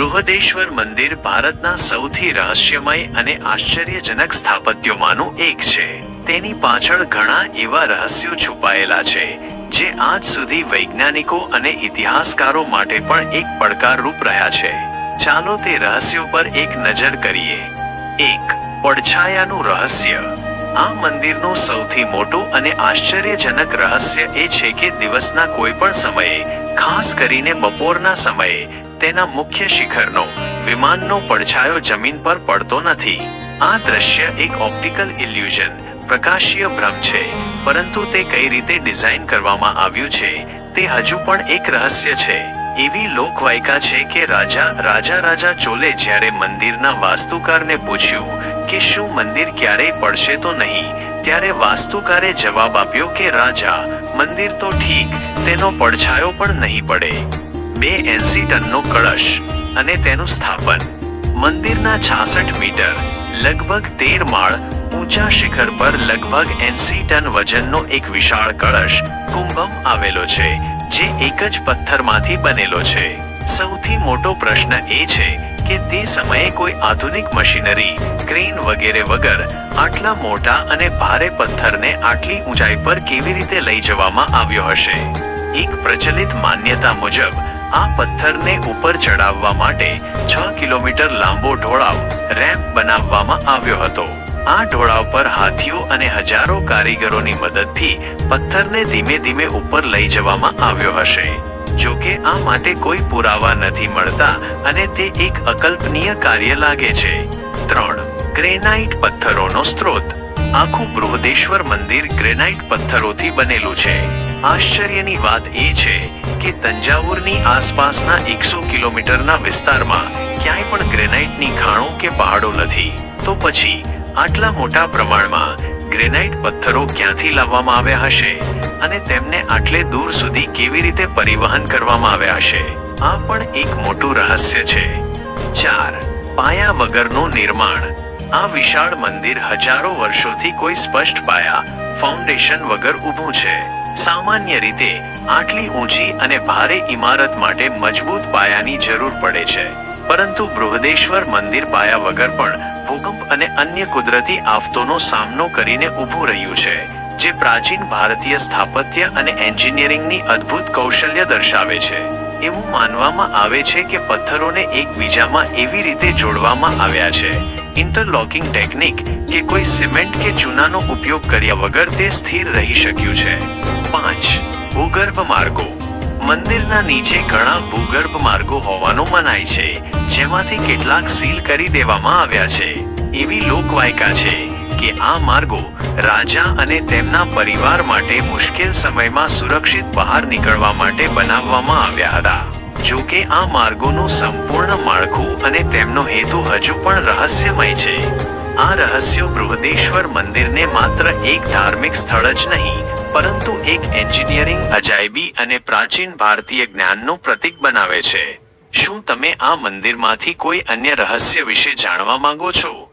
બૃહદેશ્વર મંદિર ભારતના સૌથી રહસ્યમય અને આશ્ચર્યજનક સ્થાપત્યોમાંનું એક છે. તેની પાછળ ઘણા એવા રહસ્યો છુપાયેલા છે, જે આજ સુધી વૈજ્ઞાનિકો અને ઇતિહાસકારો માટે પણ એક પડકારરૂપ રહ્યા છે. ચાલો તે રહસ્યો પર એક નજર કરીએ. એક, પડછાયાનું રહસ્ય. આ મંદિરનું સૌથી મોટું અને આશ્ચર્યજનક રહસ્ય એ છે કે દિવસના કોઈ પણ સમયે, ખાસ કરીને બપોરના સમયે તેના મુખ્ય શિખરનો, વિમાનનો પડછાયો જમીન પર પડતો નથી. આ દ્રશ્ય એક ઓપ્ટિકલ ઇલ્યુઝન પ્રકાશીય ભ્રમ છે. પરંતુ તે કઈ રીતે ડિઝાઇન કરવામાં આવ્યું છે, તે હજુ પણ એક રહસ્ય છે. એવી લોકવાયકા છે કે રાજા રાજા રાજા ચોલે જ્યારે મંદિરના વાસ્તુકારને પૂછ્યું કે શું મંદિર ક્યારેય પડશે તો નહીં, ત્યારે વાસ્તુકારે જવાબ આપ્યો કે, રાજા, મંદિર તો ઠીક, તેનો પડછાયો પણ નહીં પડે. બે એંસી ટનનો કળશ અને તેનું સ્થાપન. મંદિરના છાસઠ મીટર, લગભગ તેર માળ, ઊંચા શિખર પર લગભગ એંસી ટન વજનનો એક વિશાળ કળશ કુંભમ આવેલો છે, જે એક જ પથ્થરમાંથી બનેલો છે. સૌથી મોટો પ્રશ્ન એ છે કે તે સમયે કોઈ આધુનિક મશીનરી, ક્રેન વગેરે વગર આટલા મોટા અને ભારે પથ્થરને આટલી ઊંચાઈ પર કેવી રીતે લઈ જવામાં આવ્યો હશે? એક પ્રચલિત માન્યતા મુજબ આ પથ્થરને ઉપર ચડાવવા માટે છ કિલોમીટર લાંબો ઢોળાવ રેમ્પ બનાવવામાં આવ્યો હતો. આ ઢોળાવ પર હાથીઓ અને હજારો કારીગરોની મદદથી પથ્થરને ધીમે ધીમે ઉપર લઈ જવામાં આવ્યો હશે. જો કે આ માટે કોઈ પુરાવા નથી મળતા અને તે એક અકલ્પનીય કાર્ય લાગે છે. ત્રણ, ગ્રેનાઇટ પથ્થરોનો સ્ત્રોત. આખું બૃહદેશ્વર મંદિર ગ્રેનાઇટ પથ્થરોથી બનેલું છે. આશ્ચર્યની વાત એ છે કે તંજાવુરની આસપાસના એકસો કિલોમીટરના વિસ્તારમાં ક્યાંય પણ ગ્રેનાઇટની ખાણો કે પહાડો નથી. તો પછી, આટલા મોટા પ્રમાણમાં ગ્રેનાઇટ પથ્થરો ક્યાંથી લાવવામાં આવ્યા હશે અને તેમને આટલે દૂર સુધી કેવી રીતે પરિવહન કરવામાં આવ્યા હશે? આ પણ એક મોટું રહસ્ય છે. ચાર, પાયા વગરનું નિર્માણ. આ વિશાળ મંદિર હજારો વર્ષોથી કોઈ સ્પષ્ટ પાયા, ફાઉન્ડેશન વગર ઊભું છે. સામાન્ય રીતે આટલી ઊંચી અને ભારે ઇમારત માટે મજબૂત પાયાની જરૂર પડે છે. પરંતુ બૃહદેશ્વર મંદિર પાયા વગર પણ ભૂકંપ અને અન્ય કુદરતી આફતોનો સામનો કરીને ઊભું રહ્યું છે, જે પ્રાચીન ભારતીય સ્થાપત્ય અને એન્જિનિયરિંગની અદ્ભુત કૌશલ્ય દર્શાવે છે. એવું માનવામાં આવે છે કે પથ્થરોને એકબીજામાં એવી રીતે જોડવામાં આવ્યા છે ઇન્ટરલોકિંગ ટેકનિક કે કોઈ સિમેન્ટ કે ચૂનાનો ઉપયોગ કર્યા વગર તે સ્થિર રહી શક્યું છે. પાંચ, ભૂગર્ભ માર્ગો. મંદિરના નીચે ઘણા ભૂગર્ભ માર્ગો હોવાનું મનાય છે, જેમાંથી કેટલાક સીલ કરી દેવામાં આવ્યા છે. એવી લોકવાયકા છે કે આ માર્ગો રાજા અને તેમના પરિવાર માટે મુશ્કેલ સમયમાં સુરક્ષિત બહાર નીકળવા માટે બનાવવામાં આવ્યા હતા. જો કે આ માર્ગોનું સંપૂર્ણ માળખું અને તેમનો હેતુ હજુ પણ રહસ્યમય છે. આ રહસ્યો બૃહદેશ્વર મંદિરને માત્ર એક ધાર્મિક સ્થળ જ નહીં, પરંતુ એક એન્જિનિયરિંગ, અજાયબી અને પ્રાચીન ભારતીય જ્ઞાનનું પ્રતીક બનાવે છે. શું તમે આ મંદિરમાંથી કોઈ અન્ય રહસ્ય વિશે જાણવા માંગો છો?